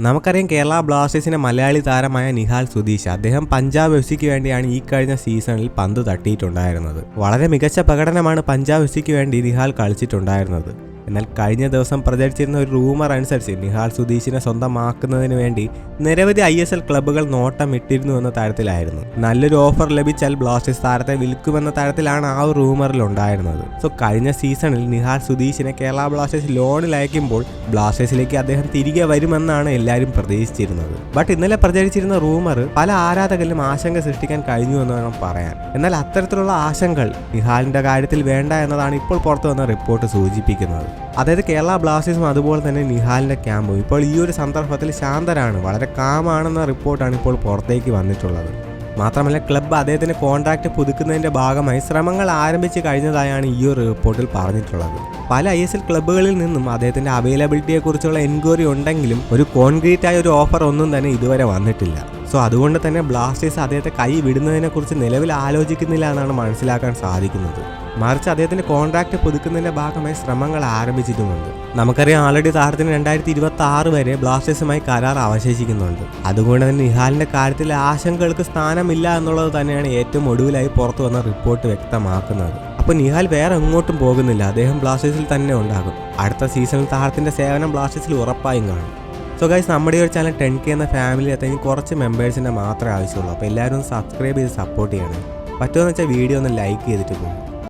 നമുക്കറിയാം കേരള ബ്ലാസ്റ്റേഴ്സിന്റെ മലയാളി താരമായ നിഹാൽ സുധീഷ് അദ്ദേഹം പഞ്ചാബ് എഫ് സിക്ക് വേണ്ടിയാണ് ഈ കഴിഞ്ഞ സീസണിൽ പന്ത് തട്ടിയിട്ടുണ്ടായിരുന്നത്. വളരെ മികച്ച പ്രകടനമാണ് പഞ്ചാബ് എഫ് സിക്ക് വേണ്ടി നിഹാൽ കളിച്ചിട്ടുണ്ടായിരുന്നത്. എന്നാൽ കഴിഞ്ഞ ദിവസം പ്രചരിച്ചിരുന്ന ഒരു റൂമർ അനുസരിച്ച് നിഹാൽ സുധീഷിനെ സ്വന്തമാക്കുന്നതിന് വേണ്ടി നിരവധി ഐ എസ് എൽ ക്ലബ്ബുകൾ നോട്ടം ഇട്ടിരുന്നു എന്ന തരത്തിലായിരുന്നു. നല്ലൊരു ഓഫർ ലഭിച്ചാൽ ബ്ലാസ്റ്റേഴ്സ് താരത്തെ വിൽക്കുമെന്ന തരത്തിലാണ് ആ റൂമറിൽ ഉണ്ടായിരുന്നത്. സോ കഴിഞ്ഞ സീസണിൽ നിഹാൽ സുധീഷിനെ കേരള ബ്ലാസ്റ്റേഴ്സ് ലോണിൽ അയക്കുമ്പോൾ ബ്ലാസ്റ്റേഴ്സിലേക്ക് അദ്ദേഹം തിരികെ വരുമെന്നാണ് എല്ലാവരും പ്രതീക്ഷിച്ചിരുന്നത്. ബട്ട് ഇന്നലെ പ്രചരിച്ചിരുന്ന റൂമർ പല ആരാധകരിലും ആശങ്ക സൃഷ്ടിക്കാൻ കഴിഞ്ഞു എന്ന് വേണം പറയാൻ. എന്നാൽ അത്തരത്തിലുള്ള ആശങ്കകൾ നിഹാലിന്റെ കാര്യത്തിൽ വേണ്ട എന്നതാണ് ഇപ്പോൾ പുറത്തു വന്ന റിപ്പോർട്ട് സൂചിപ്പിക്കുന്നത്. അതായത് കേരള ബ്ലാസ്റ്റേഴ്സും അതുപോലെ തന്നെ നിഹാലിന്റെ ക്യാമ്പും. ഇപ്പോൾ ഈ ഒരു സന്ദർഭത്തിൽ ശാന്തരാണ്. വളരെ കാമാണെന്ന റിപ്പോർട്ടാണ് ഇപ്പോൾ പുറത്തേക്ക് വന്നിട്ടുള്ളത്. മാത്രമല്ല ക്ലബ്ബ് അദ്ദേഹത്തിന് കോൺട്രാക്റ്റ് പുതുക്കുന്നതിന്റെ ഭാഗമായി ശ്രമങ്ങൾ ആരംഭിച്ചു കഴിഞ്ഞതായാണ് ഈ ഒരു റിപ്പോർട്ടിൽ പറഞ്ഞിട്ടുള്ളത്. പല ഐ എസ് എൽ ക്ലബ്ബുകളിൽ നിന്നും അദ്ദേഹത്തിന്റെ അവൈലബിലിറ്റിയെക്കുറിച്ചുള്ള എൻക്വയറി ഉണ്ടെങ്കിലും ഒരു കോൺക്രീറ്റ് ആയ ഒരു ഓഫർ ഒന്നും തന്നെ ഇതുവരെ വന്നിട്ടില്ല. സോ അതുകൊണ്ട് തന്നെ ബ്ലാസ്റ്റേഴ്സ് അദ്ദേഹത്തെ കൈ വിടുന്നതിനെക്കുറിച്ച് നിലവിൽ ആലോചിക്കുന്നില്ല എന്നാണ് മനസ്സിലാക്കാൻ സാധിക്കുന്നത്. മറിച്ച് അദ്ദേഹത്തിന്റെ കോൺട്രാക്ട് പുതുക്കുന്നതിന്റെ ഭാഗമായി ശ്രമങ്ങൾ ആരംഭിച്ചിട്ടുമുണ്ട്. നമുക്കറിയാം ആൾറെഡി താരത്തിന് രണ്ടായിരത്തി ഇരുപത്തി ആറ് വരെ ബ്ലാസ്റ്റേഴ്സുമായി കരാർ അവശേഷിക്കുന്നുണ്ട്. അതുകൊണ്ട് തന്നെ നിഹാലിന്റെ കാര്യത്തിൽ ആശങ്കകൾക്ക് സ്ഥാനമില്ല എന്നുള്ളത് തന്നെയാണ് ഏറ്റവും ഒടുവിലായി പുറത്തു വന്ന റിപ്പോർട്ട് വ്യക്തമാക്കുന്നത്. അപ്പോൾ നിഹാൽ വേറെ എങ്ങോട്ടും പോകുന്നില്ല. അദ്ദേഹം ബ്ലാസ്റ്റേഴ്സിൽ തന്നെ ഉണ്ടാകും. അടുത്ത സീസണിൽ താരത്തിന്റെ സേവനം ബ്ലാസ്റ്റേഴ്സിൽ ഉറപ്പായും കാണും. സോ ഗൈസ് നമ്മുടെ ഒരു ചാനൽ ടെൻ കെ എന്ന ഫാമിലി അത്തേക്ക് കുറച്ച് മെമ്പേഴ്സിന്റെ മാത്രമേ ആവശ്യമുള്ളൂ. അപ്പോൾ എല്ലാവരും സബ്സ്ക്രൈബ് ചെയ്ത് സപ്പോർട്ട് ചെയ്യണം. പറ്റുമെന്ന് വെച്ചാൽ വീഡിയോ ഒന്ന് ലൈക്ക് ചെയ്തിട്ട് പോകും.